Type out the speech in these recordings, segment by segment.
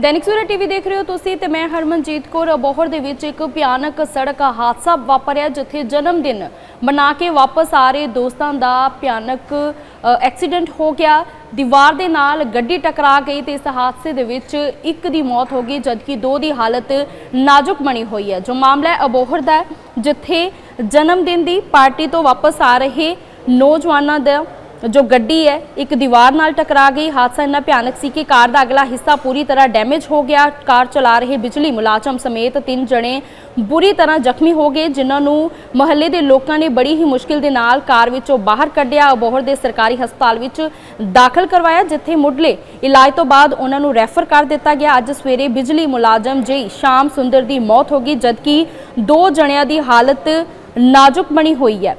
Dainik Savera TV ਦੇਖ ਰਹੇ ਹੋ ਤੁਸੀਂ ਤੇ ਮੈਂ ਹਰਮਨਜੀਤ ਕੌਰ। ਅਬੋਹਰ ਦੇ ਵਿੱਚ ਇੱਕ ਭਿਆਨਕ ਸੜਕ ਹਾਦਸਾ ਵਾਪਰਿਆ ਜਿੱਥੇ ਜਨਮ ਦਿਨ ਮਨਾ ਕੇ ਵਾਪਸ ਆ ਰਹੇ ਦੋਸਤਾਂ ਦਾ ਭਿਆਨਕ ਐਕਸੀਡੈਂਟ ਹੋ ਗਿਆ। ਦੀਵਾਰ ਦੇ ਨਾਲ ਗੱਡੀ ਟਕਰਾ ਗਈ ਤੇ ਇਸ ਹਾਦਸੇ ਦੇ ਵਿੱਚ ਇੱਕ ਦੀ ਮੌਤ ਹੋ ਗਈ, ਜਦਕਿ ਦੋ ਦੀ ਹਾਲਤ ਨਾਜ਼ੁਕ ਬਣੀ ਹੋਈ ਹੈ। ਜੋ ਮਾਮਲਾ ਹੈ ਅਬੋਹਰ ਦਾ ਜਿੱਥੇ ਜਨਮ ਦਿਨ ਦੀ ਪਾਰਟੀ ਤੋਂ ਵਾਪਸ ਆ ਰਹੇ ਨੌਜਵਾਨਾਂ ਦਾ ਜੋ ਗੱਡੀ ਹੈ, ਇੱਕ ਦੀਵਾਰ ਨਾਲ ਟਕਰਾ ਗਈ। ਹਾਦਸਾ ਇੰਨਾ ਭਿਆਨਕ ਸੀ ਕਿ ਕਾਰ ਦਾ ਅਗਲਾ ਹਿੱਸਾ ਪੂਰੀ ਤਰ੍ਹਾਂ ਡੈਮੇਜ ਹੋ ਗਿਆ। ਕਾਰ ਚਲਾ ਰਹੇ ਬਿਜਲੀ ਮੁਲਾਜ਼ਮ ਸਮੇਤ ਤਿੰਨ ਜਣੇ ਬੁਰੀ ਤਰ੍ਹਾਂ ਜ਼ਖਮੀ ਹੋ ਗਏ, ਜਿਨ੍ਹਾਂ ਨੂੰ ਮਹੱਲੇ ਦੇ ਲੋਕਾਂ ਨੇ ਬੜੀ ਹੀ ਮੁਸ਼ਕਿਲ ਦੇ ਨਾਲ ਕਾਰ ਵਿੱਚੋਂ ਬਾਹਰ ਕੱਢਿਆ। ਅਬੋਹਰ ਦੇ ਸਰਕਾਰੀ ਹਸਪਤਾਲ ਵਿੱਚ ਦਾਖਲ ਕਰਵਾਇਆ, ਜਿੱਥੇ ਮੁੱਢਲੇ ਇਲਾਜ ਤੋਂ ਬਾਅਦ ਉਹਨਾਂ ਨੂੰ ਰੈਫਰ ਕਰ ਦਿੱਤਾ ਗਿਆ। ਅੱਜ ਸਵੇਰੇ ਬਿਜਲੀ ਮੁਲਾਜ਼ਮ ਜਈ ਸ਼ਾਮ ਸੁੰਦਰ ਦੀ ਮੌਤ ਹੋ ਗਈ, ਜਦਕਿ ਦੋ ਜਣਿਆਂ ਦੀ ਹਾਲਤ ਨਾਜ਼ੁਕ ਬਣੀ ਹੋਈ ਹੈ।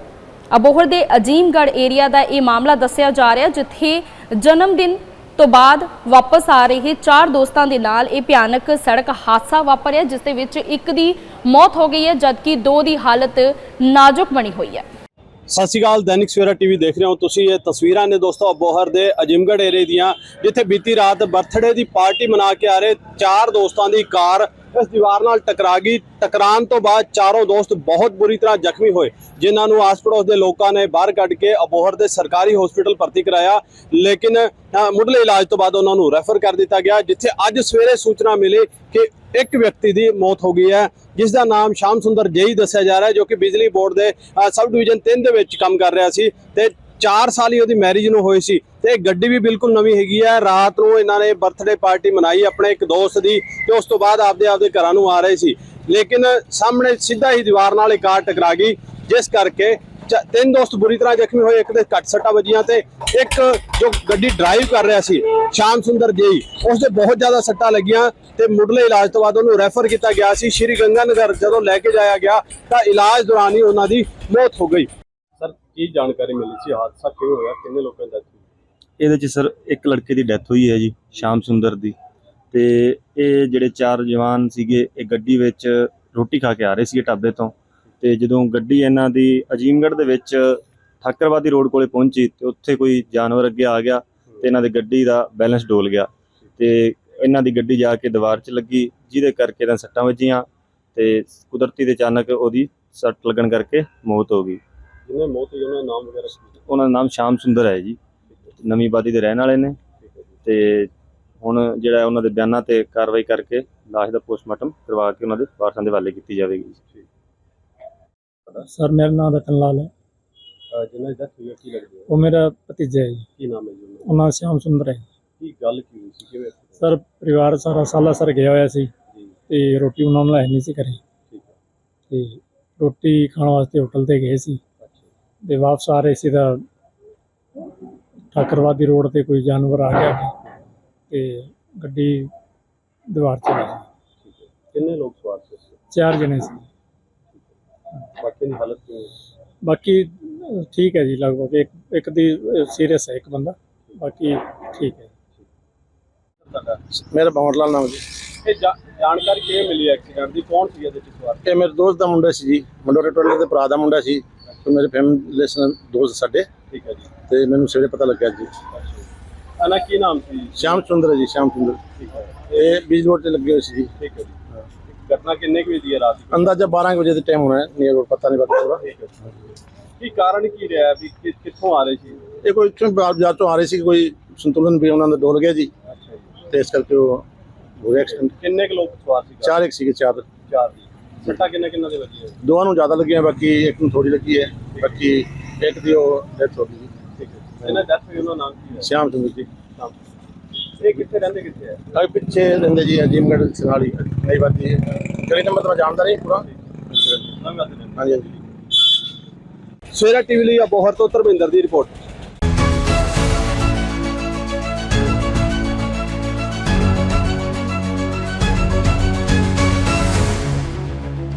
ਅਬੋਹਰ ਦੇ ਅਜੀਮਗੜ੍ਹ ਏਰੀਆ ਦਾ ਇਹ ਮਾਮਲਾ ਦੱਸਿਆ ਜਾ ਰਿਹਾ ਜਿੱਥੇ ਜਨਮ ਦਿਨ ਤੋਂ ਬਾਅਦ ਵਾਪਸ ਆ ਰਹੇ ਚਾਰ ਦੋਸਤਾਂ ਦੇ ਨਾਲ ਇਹ ਭਿਆਨਕ ਸੜਕ ਹਾਦਸਾ ਵਾਪਰਿਆ, ਜਿਸ ਦੇ ਵਿੱਚ ਇੱਕ ਦੀ ਮੌਤ ਹੋ ਗਈ ਹੈ, ਜਦਕਿ ਦੋ ਦੀ ਹਾਲਤ ਨਾਜ਼ੁਕ ਬਣੀ ਹੋਈ ਹੈ। ਸਤਿ ਸ਼੍ਰੀ ਅਕਾਲ, ਦੈਨਿਕ ਸਵੇਰਾ ਟੀਵੀ ਦੇਖ ਰਹੇ ਹੋ ਤੁਸੀਂ। ਇਹ ਤਸਵੀਰਾਂ ਨੇ ਦੋਸਤੋ ਅਬੋਹਰ ਦੇ ਅਜੀਮਗੜ੍ਹ ਏਰੀਏ ਦੀਆਂ, ਜਿੱਥੇ ਬੀਤੀ ਰਾਤ ਬਰਥਡੇ ਦੀ ਪਾਰਟੀ ਮਨਾ ਕੇ ਆ ਰਹੇ ਚਾਰ ਦੋਸਤਾਂ ਦੀ ਕਾਰ ਇਸ ਦੀਵਾਰ ਨਾਲ ਟਕਰਾ ਗਈ ਟਕਰਾਉਣ ਤੋਂ ਬਾਅਦ ਚਾਰੋਂ ਦੋਸਤ ਬਹੁਤ ਬੁਰੀ ਤਰ੍ਹਾਂ ਜ਼ਖਮੀ ਹੋਏ, ਜਿਨ੍ਹਾਂ ਨੂੰ ਆਸ-ਪੜੋਸ ਦੇ ਲੋਕਾਂ ਨੇ ਬਾਹਰ ਕੱਢ ਕੇ ਅਬੋਹਰ ਦੇ ਸਰਕਾਰੀ ਹਸਪੀਟਲ ਭਰਤੀ ਕਰਾਇਆ। ਲੇਕਿਨ ਮੁੱਢਲੇ ਇਲਾਜ ਤੋਂ ਬਾਅਦ ਉਹਨਾਂ ਨੂੰ ਰੈਫਰ ਕਰ ਦਿੱਤਾ ਗਿਆ, ਜਿੱਥੇ ਅੱਜ ਸਵੇਰੇ ਸੂਚਨਾ ਮਿਲੀ ਕਿ ਇੱਕ ਵਿਅਕਤੀ ਦੀ ਮੌਤ ਹੋ ਗਈ ਹੈ, ਜਿਸ ਦਾ ਨਾਮ ਸ਼ਾਮ ਸੁੰਦਰ ਜੇਈ ਦੱਸਿਆ ਜਾ ਰਿਹਾ ਹੈ, ਜੋ ਕਿ ਬਿਜਲੀ ਬੋਰਡ ਦੇ ਸਬ ਡਿਵੀਜ਼ਨ 3 ਦੇ ਵਿੱਚ ਕੰਮ ਕਰ ਰਿਹਾ ਸੀ। ਤੇ 4 ਸਾਲ ਹੀ ਉਹਦੀ ਮੈਰਿਜ ਨੂੰ ਹੋਏ ਸੀ ਤੇ ਇਹ ਗੱਡੀ ਵੀ ਬਿਲਕੁਲ ਨਵੀਂ ਹੈਗੀ ਹੈ ਰਾਤ ਨੂੰ ਇਹਨਾਂ ਨੇ ਬਰਥਡੇ ਪਾਰਟੀ ਮਨਾਈ ਆਪਣੇ ਇੱਕ ਦੋਸਤ ਦੀ ਤੇ ਉਸ ਤੋਂ ਬਾਅਦ ਆਪਦੇ ਆਪਦੇ ਘਰਾਂ ਨੂੰ ਆ ਰਹੇ ਸੀ। ਲੇਕਿਨ ਸਾਹਮਣੇ ਸਿੱਧਾ ਹੀ ਦੀਵਾਰ ਨਾਲ ਇਹ ਕਾਰ ਟਕਰਾ ਗਈ, ਜਿਸ ਕਰਕੇ ਚ- ਤਿੰਨ ਦੋਸਤ ਬੁਰੀ ਤਰ੍ਹਾਂ ਜ਼ਖਮੀ ਹੋਏ, ਇੱਕ ਦੇ ਘੱਟ ਸੱਟਾਂ ਵੱਜੀਆਂ ਤੇ ਇੱਕ ਜੋ ਗੱਡੀ ਡਰਾਈਵ ਕਰ ਰਿਹਾ ਸੀ, ਸ਼ਾਮ ਸੁੰਦਰ ਜੇਈ, ਉਸ ਦੇ ਬਹੁਤ ਜ਼ਿਆਦਾ ਸੱਟਾਂ ਲੱਗੀਆਂ ਤੇ ਮੁੱਢਲੇ ਇਲਾਜ ਤੋਂ ਬਾਅਦ ਉਹਨੂੰ ਰੈਫਰ ਕੀਤਾ ਗਿਆ ਸੀ। ਸ਼੍ਰੀ ਗੰਗਾਨਗਰ ਜਦੋਂ ਲੈ ਕੇ ਜਾਇਆ ਗਿਆ ਤਾਂ ਇਲਾਜ ਦੌਰਾਨ ਹੀ ਉਹਨਾਂ ਦੀ ਮੌਤ ਹੋ ਗਈ। ਕੀ ਜਾਣਕਾਰੀ ਮਿਲੀ ਸੀ? ਹਾਦਸਾ ਕਿਵੇਂ ਹੋਇਆ? ਕਿੰਨੇ ਲੋਕਾਂ ਦਾ ਇਹਦੇ ਚ ਸਰ ਇੱਕ ਲੜਕੇ ਦੀ ਡੈਥ ਹੋਈ ਹੈ ਜੀ, ਸ਼ਾਮ ਸੁੰਦਰ ਦੀ। ਤੇ ਇਹ ਜਿਹੜੇ ਚਾਰ ਜਵਾਨ ਸੀਗੇ, ਇਹ ਗੱਡੀ ਵਿੱਚ ਰੋਟੀ ਖਾ ਕੇ ਆ ਰਹੇ ਸੀਗੇ ਢਾਬੇ ਤੋਂ। ਤੇ ਜਦੋਂ ਗੱਡੀ ਇਹਨਾਂ ਦੀ ਅਜੀਮਗੜ੍ਹ ਦੇ ਵਿੱਚ ਠਾਕਰਵਾਦੀ ਰੋਡ ਕੋਲੇ ਪਹੁੰਚੀ, ਤੇ ਉੱਥੇ ਕੋਈ ਜਾਨਵਰ ਅੱਗੇ ਆ ਗਿਆ ਤੇ ਇਹਨਾਂ ਦੀ ਗੱਡੀ ਦਾ ਬੈਲੈਂਸ ਡੋਲ ਗਿਆ। ਤੇ ਇਹਨਾਂ ਦੀ ਗੱਡੀ ਜਾ ਕੇ ਦੀਵਾਰ 'ਚ ਲੱਗੀ, ਜਿਹਦੇ ਕਰਕੇ ਤਾਂ ਸੱਟਾਂ ਵੱਜੀਆਂ ਤੇ ਕੁਦਰਤੀ ਦੇ ਅਚਾਨਕ ਉਹਦੀ ਸੱਟ ਲੱਗਣ ਕਰਕੇ ਮੌਤ ਹੋ ਗਈ। ਜਿਹਨੇ ਮੌਤ ਹੋਈ ਉਹਨਾਂ ਦਾ ਨਾਮ ਵਗੈਰਾ ਕੀ ਉਹਨਾਂ ਦਾ ਨਾਮ ਸ਼ਾਮ ਸੁੰਦਰ ਹੈ ਜੀ। ਨਵੀਂ ਆਬਾਦੀ ਦੇ ਰਹਿਣ ਵਾਲੇ ਨੇ। ਤੇ ਹੁਣ ਜਿਹੜਾ ਹੈ ਉਹਨਾਂ ਦੇ ਬਿਆਨਾਂ ਤੇ ਕਾਰਵਾਈ ਕਰਕੇ ਲਾਸ਼ ਦਾ ਪੋਸਟਮਾਰਟਮ ਕਰਵਾ ਕੇ ਉਹਨਾਂ ਦੇ ਵਾਰਸਾਂ ਦੇ ਹਵਾਲੇ ਕੀਤੀ ਜਾਵੇਗੀ ਸਰ ਮੇਰਾ ਨਾਮ ਰਤਨ ਲਾਲ ਹੈ। ਜਿਹਨਾਂ ਦੀ ਡੈਥ ਹੋਈ ਹੈ ਕੀ ਲੱਗਦੀ ਹੈ? ਉਹ ਮੇਰਾ ਭਤੀਜਾ ਹੈ ਜੀ। ਕੀ ਨਾਮ ਹੈ ਜੀ ਉਹਨਾਂ ਦਾ? ਉਹਨਾਂ ਦਾ ਸ਼ਾਮ ਸੁੰਦਰ ਹੈ। ਕੀ ਗੱਲ ਕੀ ਹੋਈ ਸੀ? ਕਿਵੇਂ ਸਰ ਪਰਿਵਾਰ ਸਾਰਾ ਸਾਲਾ ਸਰ ਗਿਆ ਹੋਇਆ ਸੀ। ਜੀ। ਤੇ ਰੋਟੀ ਉਹਨਾਂ ਨੂੰ ਲੈ ਨਹੀਂ ਸੀ ਕਰੇ ਠੀਕ ਹੈ। ਤੇ ਰੋਟੀ ਖਾਣ ਵਾਸਤੇ ਹੋਟਲ ਤੇ ਗਏ ਸੀ। ਤੇ ਵਾਪਸ ਆ ਰਹੇ ਸੀ ਤਾਂ ਠਾਕਰਵਾਦੀ ਰੋਡ ਤੇ ਕੋਈ ਜਾਨਵਰ ਆ ਗਿਆ ਤੇ ਗੱਡੀ ਦੀਵਾਰ ਚ ਲੱਗੀ ਕਿੰਨੇ ਲੋਕ ਸਵਾਰ ਸੀ? 'ਚ? ਚਾਰ ਜਣੇ ਸੀ। ਬਾਕੀ ਦੀ ਹਾਲਤ ਕਿਵੇਂ? ਬਾਕੀ ਅਹ, ਠੀਕ ਹੈ ਜੀ ਲਗਭਗ ਇੱਕ ਇੱਕ ਦੀ ਸੀਰੀਅਸ ਹੈ ਇੱਕ ਬੰਦਾ ਬਾਕੀ ਠੀਕ ਹੈ। ਤੁਹਾਡਾ ਮੇਰਾ ਭੰਵਰ ਲਾਲ ਨਾਮ ਜੀ। ਇਹ ਜਾ- ਜਾਣਕਾਰੀ ਕਿਵੇਂ ਮਿਲੀ ਐਕਸੀਡੈਂਟ ਦੀ? ਕੌਣ ਸੀ ਇਹਦੇ ਵਿੱਚ ਸਵਾਰ? ਇਹ ਮੇਰੇ ਦੋਸਤ ਦਾ ਮੁੰਡਾ ਸੀ ਜੀ। ਮੰਡੋਰੇ ਟੋਲੇ ਦੇ ਭਰਾ ਦਾ ਮੁੰਡਾ ਸੀ। ਤੇ ਮੇਰੇ ਫੈਮਿਲੀ ਰਿਲੇਸ਼ਨ ਦੋਸਤ ਸਾਡੇ। ਠੀਕ ਹੈ ਜੀ। ਤੇ ਮੈਨੂੰ ਸਵੇਰੇ ਪਤਾ ਲੱਗਿਆ ਜੀ। ਅਨਾ ਕੀ ਨਾਮ ਸੀ? ਸ਼ਾਮ ਸੁੰਦਰ ਹੈ ਜੀ ਸ਼ਾਮ ਸੁੰਦਰ। ਠੀਕ ਹੈ। ਇਹ ਬਿਜਲੀ ਬੋਰਡ ਤੇ ਲੱਗੇ ਹੋਏ ਸੀ ਜੀ। ਠੀਕ ਹੈ ਜੀ। ਘਟਨਾ ਕਿੰਨੇ ਕੁ ਵਜੇ ਦੀ ਹੈ ਰਾਤ ਦੀ? ਅੰਦਾਜ਼ਾ 12 ਕੁ ਵਜੇ ਦੇ ਟਾਈਮ ਹੋਣਾ ਹੈ ਨੀਅਰ ਪਤਾ ਨਹੀਂ ਪਤਾ ਪੂਰਾ। ਠੀਕ ਹੈ ਕੀ ਕਾਰਨ ਕੀ ਰਿਹਾ ਵੀ ਕਿ- ਕਿੱਥੋਂ ਆ ਰਹੇ ਸੀ? ਇਹ ਕੋਈ ਚੋਂ ਬਾਜ਼ਾਰ ਤੋਂ ਆ ਰਹੇ ਸੀ ਕੋਈ ਸੰਤੁਲਨ ਵੀ ਉਹਨਾਂ ਦਾ ਡੋਲ ਗਿਆ ਜੀ। ਜੀ। ਤੇ ਇਸ ਕਰਕੇ ਉਹ ਹੋ ਗਿਆ ਐਕਸੀਡੈਂਟ ਕਿੰਨੇ ਕੁ ਲੋਕ ਸਵਾਰ ਸੀ? ਚਾਰ ਇੱਕ ਸੀਗੇ ਚਾਰ। ਚਾਰ। ਜੀ ਸੱਟਾ ਕਿੰਨਾ ਕਿੰਨਾ ਦੇ ਵੱਜੀ ਹੈ ਦੋਵਾਂ ਨੂੰ ਜ਼ਿਆਦਾ ਲੱਗੀਆਂ ਬਾਕੀ ਇੱਕ ਨੂੰ ਥੋੜੀ ਲੱਗੀ ਹੈ ਬਾਕੀ ਇੱਕ ਦੀ ਉਹ ਡੈਥ ਹੋ ਗਈ ਠੀਕ ਹੈ। ਇਹਨਾਂ ਡੈਥ ਹੋਈ ਉਹਨਾਂ ਨਾਮ ਕੀ ਹੈ? ਸ਼ਾਮ ਸੁੰਦਰ ਜੀ। ਇਹ ਕਿੱਥੇ ਰਹਿੰਦੇ ਕਿੱਥੇ ਹੈ? ਆ ਪਿੱਛੇ ਰਹਿੰਦੇ ਜੀ ਅਜੀਮਗੜ੍ਹ ਸਨਾਲੀ ਨਹੀਂ ਬਾਤੀ ਗਲੀ ਨੰਬਰ ਤਾਂ ਮੈਂ ਜਾਣਦਾ ਨਹੀਂ ਪੂਰਾ। ਹਾਂਜੀ ਹਾਂਜੀ। ਸਵੇਰਾ ਟੀਵੀ ਲਈ ਅਬੋਹਰ ਤੋਂ ਧਰਮਿੰਦਰ ਦੀ ਰਿਪੋਰਟ।